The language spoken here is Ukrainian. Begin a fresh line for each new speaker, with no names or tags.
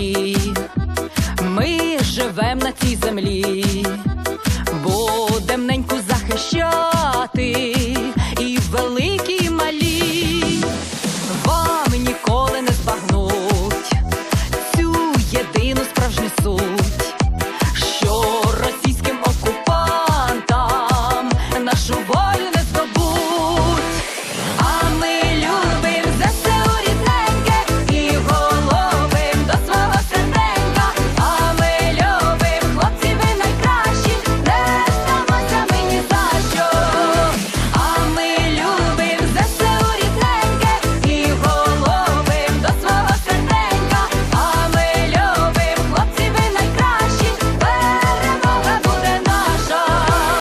тобі, ми живем на цій землі, будем неньку захищати і великі, і малі, вам ніколи не збагнуть цю єдину справжню суть.